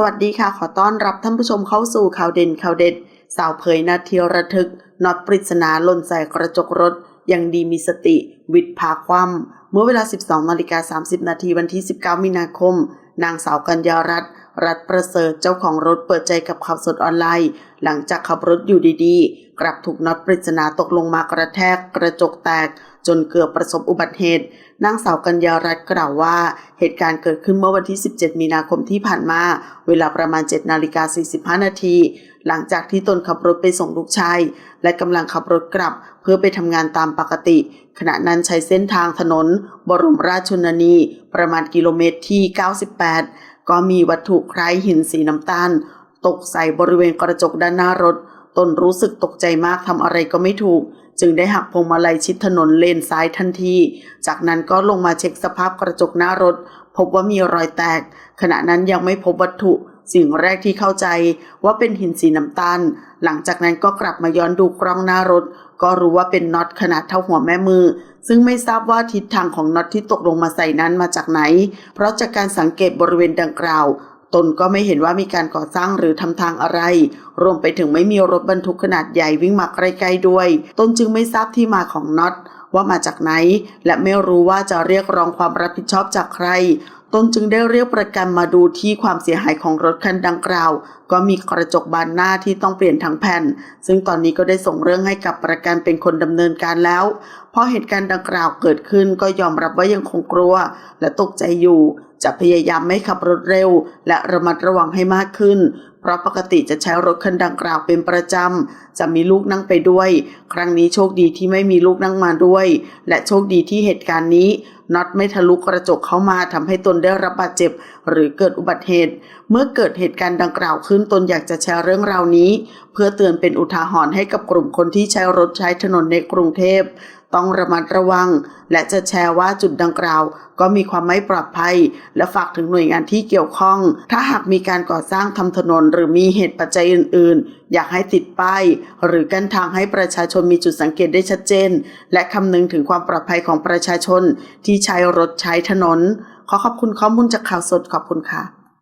สวัสดีค่ะ ขอต้อนรับท่านผู้ชมเข้าสู่ข่าวเด่นข่าวเด็ด สาวเผยนาทีระทึกน็อตปริศนาหล่นใส่กระจกรถ ยังดีมีสติ วิดพาคว่ำเมื่อเวลา 12นาฬิกา30 นาทีวันที่ 19 มีนาคม นางสาวกัญญารัตน์ รัตน์ประเสริฐเจ้าของรถเปิดใจกับข่าวสดออนไลน์ หลังจากขับรถอยู่ดีๆ กลับถูกน็อตปริศนาตกลงมากระแทกกระจกแตก จนเกือบประสบอุบัติเหตุนางสาวกัญญารัตน์กล่าวว่า เหตุการณ์เกิดขึ้นเมื่อวันที่ 17 มีนาคมที่ผ่านมา เวลาประมาณ 7 นาฬิกา 45 นาที หลังจากที่ตนขับรถไปส่งลูกชาย และกำลังขับรถกลับ เพื่อไปทำงานตามปกติ ขณะนั้นใช้เส้นทางถนน บรมราชชนนี ประมาณกิโลเมตรที่ 98 ก็มีวัตถุคล้ายหินสีน้ำตาล ตกใส่บริเวณกระจกด้านหน้ารถ ตนรู้สึกตกใจมากทำอะไรก็ไม่ถูก จึงได้หักพวงมาลัยชิดถนนเลนซ้ายทันที จากนั้นก็ลงมาเช็คสภาพกระจกหน้ารถ พบว่ามีรอยแตก ขณะนั้นยังไม่พบวัตถุ สิ่งแรกที่เข้าใจว่าเป็นหินสีน้ำตาล หลังจากนั้นก็กลับมาย้อนดูกล้องหน้ารถ ก็รู้ว่าเป็นน็อตขนาดเท่าหัวแม่มือ ซึ่งไม่ทราบว่าทิศทางของน็อตที่ตกลงมาใส่นั้นมาจากไหน เพราะจากการสังเกตบริเวณดังกล่าว ตนก็ไม่เห็นว่ามีการก่อสร้างหรือทำทางอะไร รวมไปถึงไม่มีรถบรรทุกขนาดใหญ่วิ่งมาใกล้ๆด้วย ตนจึงไม่ทราบที่มาของน็อต ว่ามาจากไหน และไม่รู้ว่าจะเรียกร้องความรับผิดชอบจากใครตนจึงได้เรียกประกันมาดูที่ความเสียหายของรถคันดังกล่าว ก็มีกระจกบานหน้าที่ต้องเปลี่ยนทั้งแผ่น ซึ่งตอนนี้ก็ได้ส่งเรื่องให้กับประกันเป็นคนดำเนินการแล้ว เพราะเหตุการณ์ดังกล่าวเกิดขึ้นก็ยอมรับว่ายังคงกลัว และตกใจอยู่ จะพยายามไม่ขับรถเร็ว และระมัดระวังให้มากขึ้น ราะปกติจะใช้รถคันดังกล่าวเป็นประจำ จะมีลูกนั่งไปด้วย ครั้งนี้โชคดีที่ไม่มีลูกนั่งมาด้วย และโชคดีที่เหตุการณ์นี้ น็อตไม่ทะลุกระจกเข้ามาทำให้ตนได้รับบาดเจ็บ หรือเกิดอุบัติเหตุ เมื่อเกิดเหตุการณ์ดังกล่าวขึ้นตนอยากจะแชร์เรื่องราวนี้ เพื่อเตือนเป็นอุทาหรณ์ให้กับกลุ่มคนที่ใช้รถใช้ถนนในกรุงเทพ ต้องระมัดระวัง และจะแชร์ว่าจุดดังกล่าว ก็มีความไม่ปลอดภัย และฝากถึงหน่วยงานที่เกี่ยวข้อง ถ้าหากมีการก่อสร้างทำถนนหรือมีเหตุปัจจัยอื่น ๆ อยากให้ติดป้ายหรือกั้นทางให้ประชาชนมีจุดสังเกตได้ชัดเจน และคำนึงถึงความปลอดภัยของประชาชนที่ใช้รถใช้ถนน ขอขอบคุณข้อมูลจากข่าวสดขอบคุณค่ะ